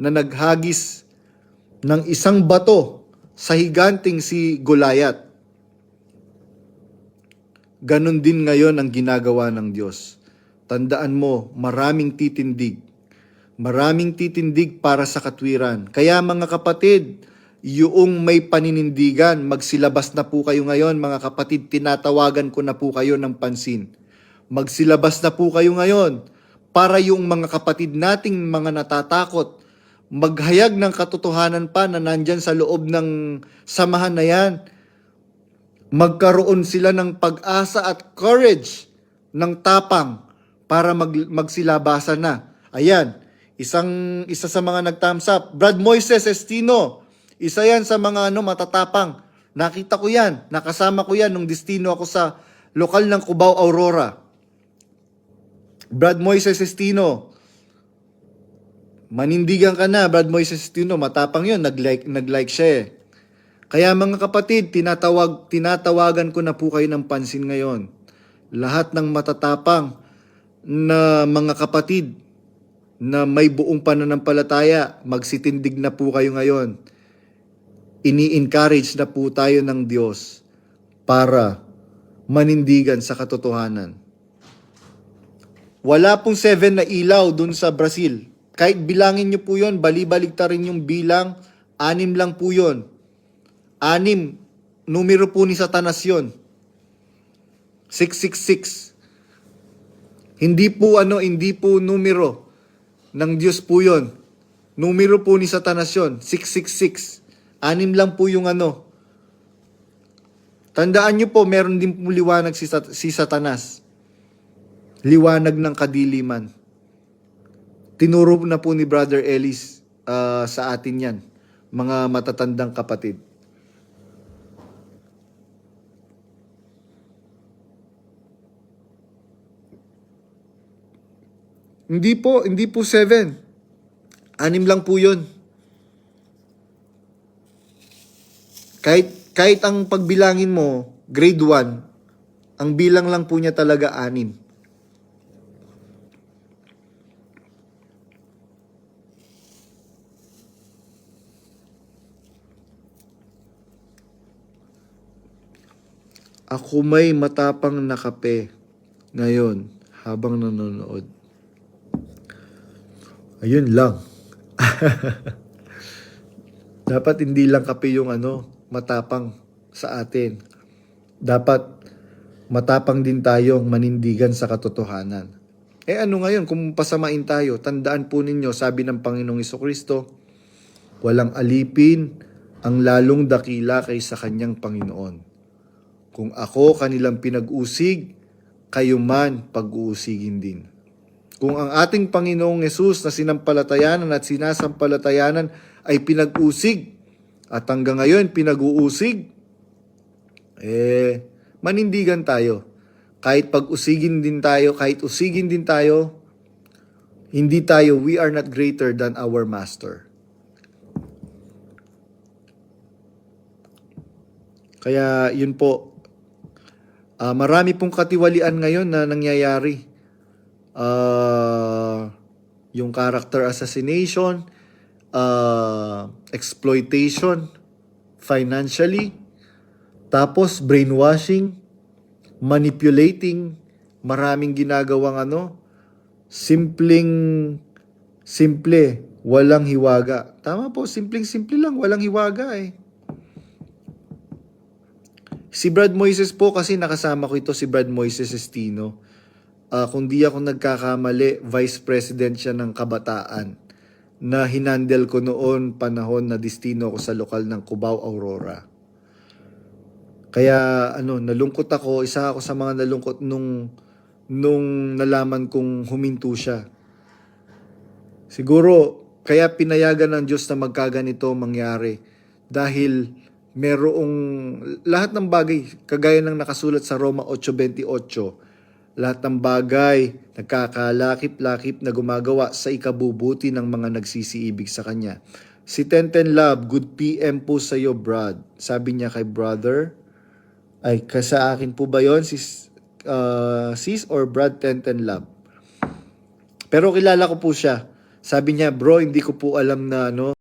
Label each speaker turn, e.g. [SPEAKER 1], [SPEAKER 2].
[SPEAKER 1] na naghagis ng isang bato sa higanting si Goliath. Ganon din ngayon ang ginagawa ng Diyos. Tandaan mo, maraming titindig. Maraming titindig para sa katwiran. Kaya mga kapatid, yung may paninindigan, magsilabas na po kayo ngayon mga kapatid, tinatawagan ko na po kayo ng pansin. Magsilabas na po kayo ngayon para yung mga kapatid nating mga natatakot, maghayag ng katotohanan pa na nandyan sa loob ng samahan na yan. Magkaroon sila ng pag-asa at courage ng tapang para mag, magsilabasan na. Ayan, isang isa sa mga nag-thumbs up, Brad Moises Estino. Isa yan sa mga ano matatapang. Nakita ko yan, nakasama ko yan nung destino ako sa lokal ng Cubao Aurora. Brad Moises Estino. Manindigan ka na, Brad Moises Estino. Matapang yun, nag-like, nag-like siya eh. Kaya mga kapatid, tinatawag, tinatawagan ko na po kayo ng pansin ngayon. Lahat ng matatapang na mga kapatid na may buong pananampalataya, magsitindig na po kayo ngayon. Ini-encourage na po tayo ng Diyos para manindigan sa katotohanan. Wala pong seven na ilaw dun sa Brazil. Kahit bilangin nyo po yun, balibalig ta rin yung bilang, anim lang po yun. Anim, numero po ni Satanas yun. 666. Hindi po ano, hindi po numero ng Diyos po yun. Numero po ni Satanas yun, 666. Anim lang po yung ano. Tandaan nyo po, meron din po liwanag si, si Satanas. Liwanag ng kadiliman. Tinuro na po ni Brother Ellis ah, sa atin yan, mga matatandang kapatid. Hindi po, hindi po seven. Anim lang po yun. Kahit, kahit ang pagbilangin mo, grade 1, ang bilang lang po niya talaga anim. Ako may matapang na kape ngayon habang nanonood. Ayun lang. Dapat hindi lang kape yung ano, matapang sa atin. Dapat matapang din tayong manindigan sa katotohanan. Eh ano ngayon, kung pasamain tayo, tandaan po ninyo, sabi ng Panginoong Kristo, walang alipin ang lalong dakila kaysa kanyang Panginoon. Kung ako kanilang pinag-usig, kayo man pag-uusigin din. Kung ang ating Panginoong Yesus na sinampalatayanan at sinasampalatayanan ay pinag-usig at hanggang ngayon pinag-uusig, eh, manindigan tayo. Kahit pag-usigin din tayo, kahit usigin din tayo, hindi tayo, we are not greater than our Master. Kaya yun po, Ah, marami pong katiwalian ngayon na nangyayari. Ah, yung character assassination, ah, exploitation financially, tapos brainwashing, manipulating, maraming ginagawang ano, simpleng, simple, walang hiwaga. Tama po, simpleng-simple lang, walang hiwaga eh. Si Brad Moises po kasi nakasama ko ito si Brad Moises Estino. Ah, kung di ako nagkakamali, Vice President siya ng kabataan na hinandel ko noon panahon na destino ko sa lokal ng Cubao, Aurora. Kaya ano, nalungkot ako, isa ako sa mga nalungkot nung nung nalaman kong huminto siya. Siguro kaya pinayagan ng Diyos na magkaganito mangyari dahil merong lahat ng bagay kagaya ng nakasulat sa Roma 8:28 lahat ng bagay nagkakalakip-lakip na gumagawa sa ikabubuti ng mga nagsisiibig sa kanya. Si Tenten Love, good PM po sa iyo, Brad. Sabi niya kay brother, ay sa akin po ba yon sis, uh, sis or Brad Tenten Love? Pero kilala ko po siya. Sabi niya, bro, hindi ko po alam na ano,